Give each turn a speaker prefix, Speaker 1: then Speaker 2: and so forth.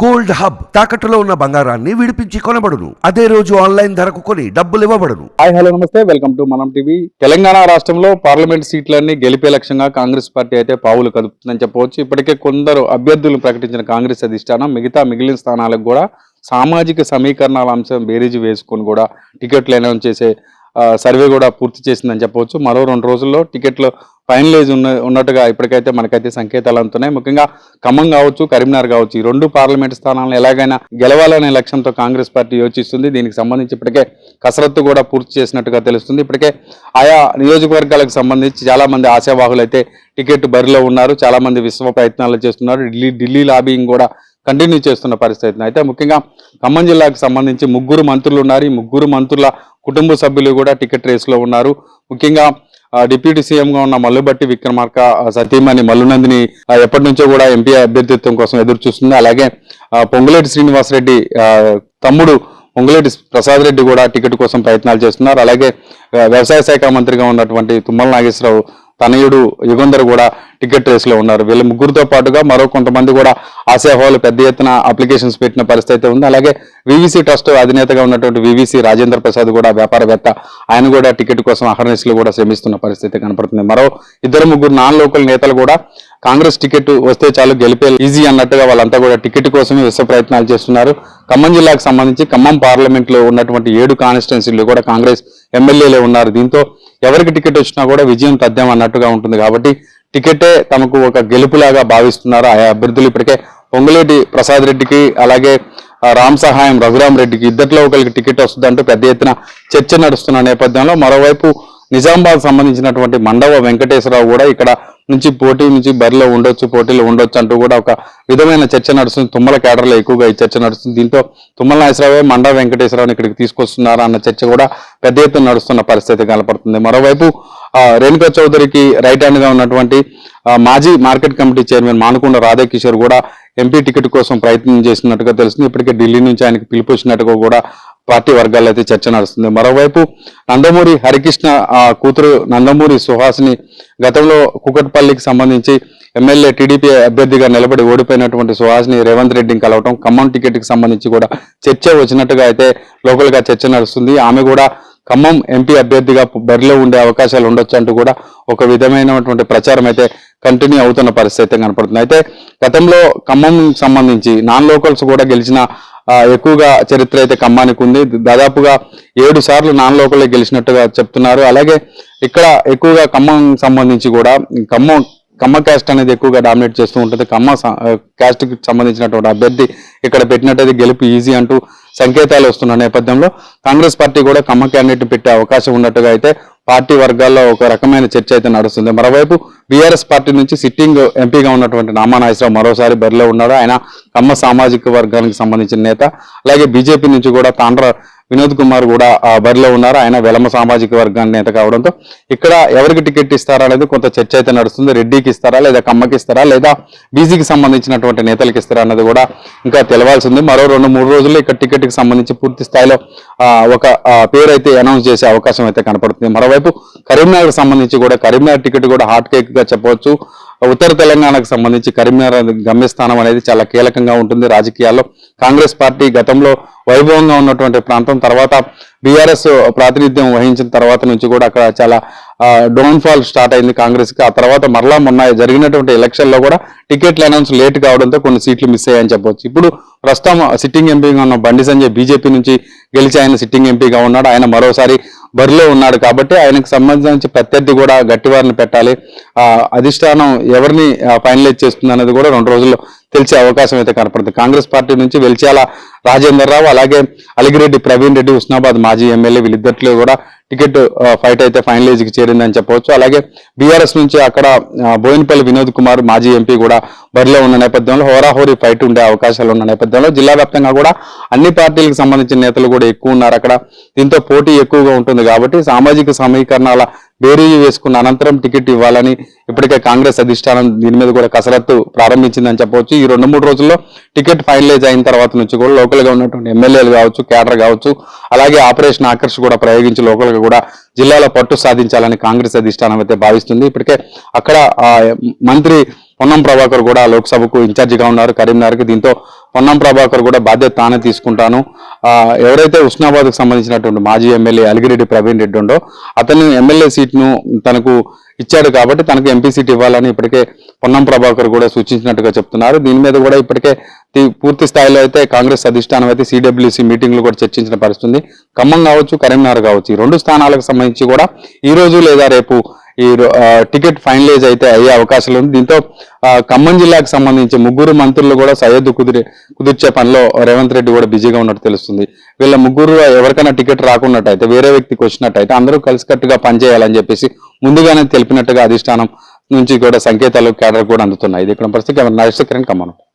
Speaker 1: Gold hub తాకట్టులో ఉన్న బంగారాన్ని విడిపించి కొనబడును. అదే రోజు ఆన్లైన్ ధరకు కొని డబ్బులు ఇవ్వబడును.
Speaker 2: హాయ్ హలో నమస్తే. Welcome to Manam TV. Telangana రాష్ట్రంలో పార్లమెంట్ సీట్లన్నీ గెలిపే లక్ష్యంగా కాంగ్రెస్ పార్టీ అయితే పావులు కదుపుతుందని చెప్పవచ్చు. ఇప్పటికే కొందరు అభ్యర్థులు ప్రకటించిన కాంగ్రెస్ అధిష్టానం మిగతా మిగిలిన స్థానాలకు కూడా సామాజిక సమీకరణాల అంశం బేరీజు వేసుకొని కూడా టికెట్లు అనౌన్స్ చేసే సర్వే కూడా పూర్తి చేసిందని చెప్పవచ్చు. మరో రెండు రోజుల్లో టికెట్లు ఫైనలైజ్ ఉన్న ఉన్నట్టుగా ఇప్పటికైతే మనకైతే సంకేతాలు అందుతున్నాయి. ముఖ్యంగా ఖమ్మం కావచ్చు కరీంనగర్ కావచ్చు ఈ రెండు పార్లమెంట్ స్థానాలను ఎలాగైనా గెలవాలనే లక్ష్యంతో కాంగ్రెస్ పార్టీ యోచిస్తుంది. దీనికి సంబంధించి ఇప్పటికే కసరత్తు కూడా పూర్తి చేసినట్టుగా తెలుస్తుంది. ఇప్పటికే ఆయా నియోజకవర్గాలకు సంబంధించి చాలామంది ఆశావాహులు అయితే టికెట్ బరిలో ఉన్నారు. చాలామంది విశ్వ ప్రయత్నాలు చేస్తున్నారు. ఢిల్లీ ఢిల్లీ లాబింగ్ కూడా కంటిన్యూ చేస్తున్న పరిస్థితి అయితే ముఖ్యంగా ఖమ్మం జిల్లాకు సంబంధించి ముగ్గురు మంత్రులు ఉన్నారు. ఈ ముగ్గురు మంత్రుల కుటుంబ సభ్యులు కూడా టికెట్ రేసులో ఉన్నారు. ముఖ్యంగా డిప్యూటీ సీఎంగా ఉన్న మల్లుబట్టి విక్రమార్క సతీమణి మల్లునందిని ఎప్పటి నుంచో కూడా ఎంపీ అభ్యర్థిత్వం కోసం ఎదురు చూస్తుంది. అలాగే పొంగులేటి శ్రీనివాసరెడ్డి తమ్ముడు పొంగులేటి ప్రసాద్ రెడ్డి కూడా టికెట్ కోసం ప్రయత్నాలు చేస్తున్నారు. అలాగే వ్యవసాయ శాఖ మంత్రిగా ఉన్నటువంటి తుమ్మల నాగేశ్వరరావు తనయుడు యుగంధర్ కూడా టికెట్ రేసులో ఉన్నారు. వీళ్ళ ముగ్గురుతో పాటుగా మరో కొంతమంది కూడా ఆశాహోలు పెద్ద ఎత్తున అప్లికేషన్స్ పెట్టిన పరిస్థితి అయితే ఉంది. అలాగే వివిసి ట్రస్ట్ అధినేతగా ఉన్నటువంటి వివిసి రాజేంద్ర ప్రసాద్ కూడా వ్యాపారవేత్త. ఆయన కూడా టికెట్ కోసం అహర్నిస్లు కూడా శ్రమిస్తున్న పరిస్థితి కనపడుతుంది. మరో ఇద్దరు ముగ్గురు నాన్ లోకల్ నేతలు కూడా కాంగ్రెస్ టికెట్ వస్తే చాలు గెలిపే ఈజీ అన్నట్టుగా వాళ్ళంతా కూడా టికెట్ కోసమే విశ్వ ప్రయత్నాలు చేస్తున్నారు. ఖమ్మం జిల్లాకు సంబంధించి ఖమ్మం పార్లమెంట్లో ఉన్నటువంటి ఏడు కాన్స్టిట్యున్సీలు కూడా కాంగ్రెస్ ఎమ్మెల్యేలే ఉన్నారు. దీంతో ఎవరికి టికెట్ వచ్చినా కూడా విజయం తథ్యం అన్నట్టుగా ఉంటుంది. కాబట్టి టికెటే తమకు ఒక గెలుపులాగా భావిస్తున్నారు ఆయా అభ్యర్థులు ఇప్పటికే పొంగులేటి ప్రసాద్ రెడ్డికి అలాగే రామ్ సహాయం రఘురామ్ రెడ్డికి ఇద్దట్లో ఒకరికి టికెట్ వస్తుందంటూ పెద్ద ఎత్తున చర్చ నడుస్తున్న నేపథ్యంలో మరోవైపు నిజామాబాద్ సంబంధించినటువంటి మండవ వెంకటేశ్వరరావు కూడా ఇక్కడ నుంచి పోటీ నుంచి బరిలో ఉండొచ్చు పోటీలో ఉండొచ్చు అంటూ కూడా ఒక విధమైన చర్చ నడుస్తుంది. తుమ్మల కేడర్లో ఎక్కువగా ఈ చర్చ నడుస్తుంది. దీంతో తుమ్మల నాగేశ్వరరావు మండా వెంకటేశ్వరరావుని ఇక్కడికి తీసుకొస్తున్నారా అన్న చర్చ కూడా పెద్ద ఎత్తున నడుస్తున్న పరిస్థితి కనపడుతుంది. మరోవైపు రేణుకా చౌదరికి రైట్ హ్యాండ్గా ఉన్నటువంటి మాజీ market committee chairman Manukonda Radhakishore కూడా ఎంపీ టికెట్ కోసం ప్రయత్నం చేసినట్టుగా తెలుస్తుంది. ఇప్పటికే ఢిల్లీ నుంచి ఆయనకి పిలుపు వచ్చినట్టుగా కూడా పార్టీ వర్గాల్లో అయితే చర్చ నడుస్తుంది. మరోవైపు నందమూరి హరికృష్ణ కూతురు నందమూరి సుహాసిని గతంలో కుకట్పల్లికి సంబంధించి ఎమ్మెల్యే టీడీపీ అభ్యర్థిగా నిలబడి ఓడిపోయినటువంటి సుహాసిని రేవంత్ రెడ్డిని కలవటం ఖమ్మం టికెట్కి సంబంధించి కూడా చర్చ వచ్చినట్టుగా అయితే లోకల్గా చర్చ నడుస్తుంది. ఆమె కూడా ఖమ్మం ఎంపీ అభ్యర్థిగా బరిలో ఉండే అవకాశాలు ఉండొచ్చు అంటూ కూడా ఒక విధమైనటువంటి ప్రచారం అయితే కంటిన్యూ అవుతున్న పరిస్థితి అయితే కనపడుతుంది. అయితే గతంలో ఖమ్మం సంబంధించి నాన్ లోకల్స్ కూడా గెలిచిన ఎక్కువగా చరిత్ర అయితే ఖమ్మానికి ఉంది. దాదాపుగా ఏడు సార్లు నాన్ లోకల్లో గెలిచినట్టుగా చెప్తున్నారు. అలాగే ఇక్కడ ఎక్కువగా ఖమ్మం సంబంధించి కూడా ఖమ్మం కమ్మ క్యాస్ట్ అనేది ఎక్కువగా డామినేట్ చేస్తూ ఉంటుంది. కమ్మ క్యాస్ట్కి సంబంధించినటువంటి అభ్యర్థి ఇక్కడ పెట్టినట్టయితే గెలుపు ఈజీ అంటూ సంకేతాలు వస్తున్న నేపథ్యంలో కాంగ్రెస్ పార్టీ కూడా కమ్మ క్యాండిడేట్ పెట్టే అవకాశం ఉన్నట్టుగా అయితే పార్టీ వర్గాల్లో ఒక రకమైన చర్చ అయితే నడుస్తుంది. మరోవైపు బీఆర్ఎస్ పార్టీ నుంచి సిట్టింగ్ ఎంపీగా ఉన్నటువంటి నామా మరోసారి బరిలో ఉన్నాడు. ఆయన కమ్మ సామాజిక వర్గానికి సంబంధించిన నేత. అలాగే బీజేపీ నుంచి కూడా తాండ్ర వినోద్ కుమార్ కూడా ఆ, బరిలో ఉన్నారు. ఆయన వెలమ సామాజిక వర్గాన్ని నేత కావడంతో ఇక్కడ ఎవరికి టికెట్ ఇస్తారా అనేది కొంత చర్చ అయితే నడుస్తుంది. రెడ్డికి ఇస్తారా లేదా కమ్మకి ఇస్తారా లేదా బీసీకి సంబంధించినటువంటి నేతలకు ఇస్తారా అన్నది కూడా ఇంకా తెలవాల్సి ఉంది మరో రెండు మూడు రోజుల్లో ఇక్కడ టికెట్కి సంబంధించి పూర్తి స్థాయిలో ఒక పేరు అయితే అనౌన్స్ చేసే అవకాశం అయితే కనపడుతుంది. మరోవైపు కరీంనగర్ సంబంధించి కూడా కరీంనగర్ టికెట్ కూడా హాట్ కేక్గా చెప్పవచ్చు. ఉత్తర తెలంగాణకు సంబంధించి కరీంనగర్ గమ్యస్థానం అనేది చాలా కీలకంగా ఉంటుంది రాజకీయాల్లో. కాంగ్రెస్ పార్టీ గతంలో వైభవంగా ఉన్నటువంటి ప్రాంతం తర్వాత బీఆర్ఎస్ ప్రాతినిధ్యం వహించిన తర్వాత నుంచి కూడా అక్కడ చాలా డౌన్ఫాల్ స్టార్ట్ అయింది కాంగ్రెస్కి. ఆ తర్వాత మరలా మొన్న జరిగినటువంటి ఎలక్షన్లో కూడా టికెట్లు అనౌన్స్ లేట్ కావడంతో కొన్ని సీట్లు మిస్ అయ్యాయని చెప్పవచ్చు ఇప్పుడు ప్రస్తుతం సిట్టింగ్ ఎంపీగా ఉన్న బండి సంజయ్ బీజేపీ నుంచి గెలిచి ఆయన సిట్టింగ్ ఎంపీగా ఉన్నాడు. ఆయన మరోసారి బరిలో ఉన్నాడు కాబట్టి ఆయనకు సంబంధించి ప్రత్యర్థి కూడా గట్టివారిని పెట్టాలి. ఆ అధిష్టానం ఎవరిని ఫైనలైజ్ చేస్తుంది అనేది కూడా రెండు రోజుల్లో తెలిసే అవకాశం అయితే కనపడుతుంది. కాంగ్రెస్ పార్టీ నుంచి వెలిచాల రాజేందర్ రావు అలాగే అలిగిరెడ్డి ప్రవీణ్ రెడ్డి ఉస్నాబాద్ మాజీ ఎమ్మెల్యే వీళ్ళిద్దరిలో కూడా టికెట్ ఫైట్ అయితే ఫైనలైజ్కి చేరిందని చెప్పవచ్చు. అలాగే బీఆర్ఎస్ నుంచి అక్కడ బోయినపల్లి వినోద్ కుమార్ మాజీ ఎంపీ కూడా బరిలో ఉన్న నేపథ్యంలో హోరాహోరీ ఫైట్ ఉండే అవకాశాలు ఉన్న నేపథ్యంలో జిల్లా వ్యాప్తంగా కూడా అన్ని పార్టీలకు సంబంధించిన నేతలు కూడా ఎక్కువ ఉన్నారు అక్కడ. దీంతో పోటీ ఎక్కువగా ఉంటుంది కాబట్టి సామాజిక సమీకరణాల బేరీజు వేసుకున్న అనంతరం టికెట్ ఇవ్వాలని ఇప్పటికే కాంగ్రెస్ అధిష్టానం దీని మీద కూడా కసరత్తు ప్రారంభించిందని చెప్పవచ్చు. ఈ రెండు మూడు రోజుల్లో టికెట్ ఫైనలైజ్ అయిన తర్వాత నుంచి కూడా లోకల్గా ఉన్నటువంటి ఎమ్మెల్యేలు కావచ్చు కేడర్ కావచ్చు అలాగే ఆపరేషన్ ఆకర్ష్ కూడా ప్రయోగించి లోకల్గా కూడా జిల్లాలో పట్టు సాధించాలని కాంగ్రెస్ అధిష్టానం అయితే భావిస్తుంది. ఇప్పటికే అక్కడ ఆ, మంత్రి పొన్నం ప్రభాకర్ కూడా లోక్సభకు ఇన్ఛార్జిగా ఉన్నారు కరీంనగర్కి. దీంతో పొన్నం ప్రభాకర్ కూడా బాధ్యత తానే తీసుకుంటాను. ఎవరైతే ఉస్నాబాద్కు సంబంధించినటువంటి మాజీ ఎమ్మెల్యే అలిగిరెడ్డి ప్రవీణ్ రెడ్డి ఉండో అతను ఎమ్మెల్యే సీట్ను తనకు ఇచ్చాడు కాబట్టి తనకు ఎంపీ సీట్ ఇవ్వాలని ఇప్పటికే పొన్నం ప్రభాకర్ కూడా సూచించినట్టుగా చెప్తున్నారు. దీని మీద కూడా ఇప్పటికే పూర్తి స్థాయిలో అయితే కాంగ్రెస్ అధిష్టానం అయితే సిడబ్ల్యూసీ మీటింగ్లు కూడా చర్చించిన పరిస్థితుంది. ఖమ్మం కావచ్చు కరీంనగర్ కావచ్చు ఈ రెండు స్థానాలకు సంబంధించి కూడా ఈ రోజు లేదా రేపు ఈ టికెట్ ఫైనలైజ్ అయితే అయ్యే అవకాశాలు ఉంది. దీంతో ఖమ్మం జిల్లాకు సంబంధించి ముగ్గురు మంత్రులు కూడా సయ్యద్దు కుదిరి కుదిర్చే పనిలో రేవంత్ రెడ్డి కూడా బిజీగా ఉన్నట్టు తెలుస్తుంది. వీళ్ళ ముగ్గురు ఎవరికైనా టికెట్ రాకున్నట్టయితే వేరే వ్యక్తికి వచ్చినట్టయితే అందరూ కలిసికట్టుగా పనిచేయాలని చెప్పేసి ముందుగానే తెలిపినట్టుగా అధిష్టానం నుంచి కూడా సంకేతాలు కేడర్ కూడా అందుతున్నాయి. ఇది ఇక్కడ పరిస్థితి నరేష్ కిరణ్ ఖమ్మం.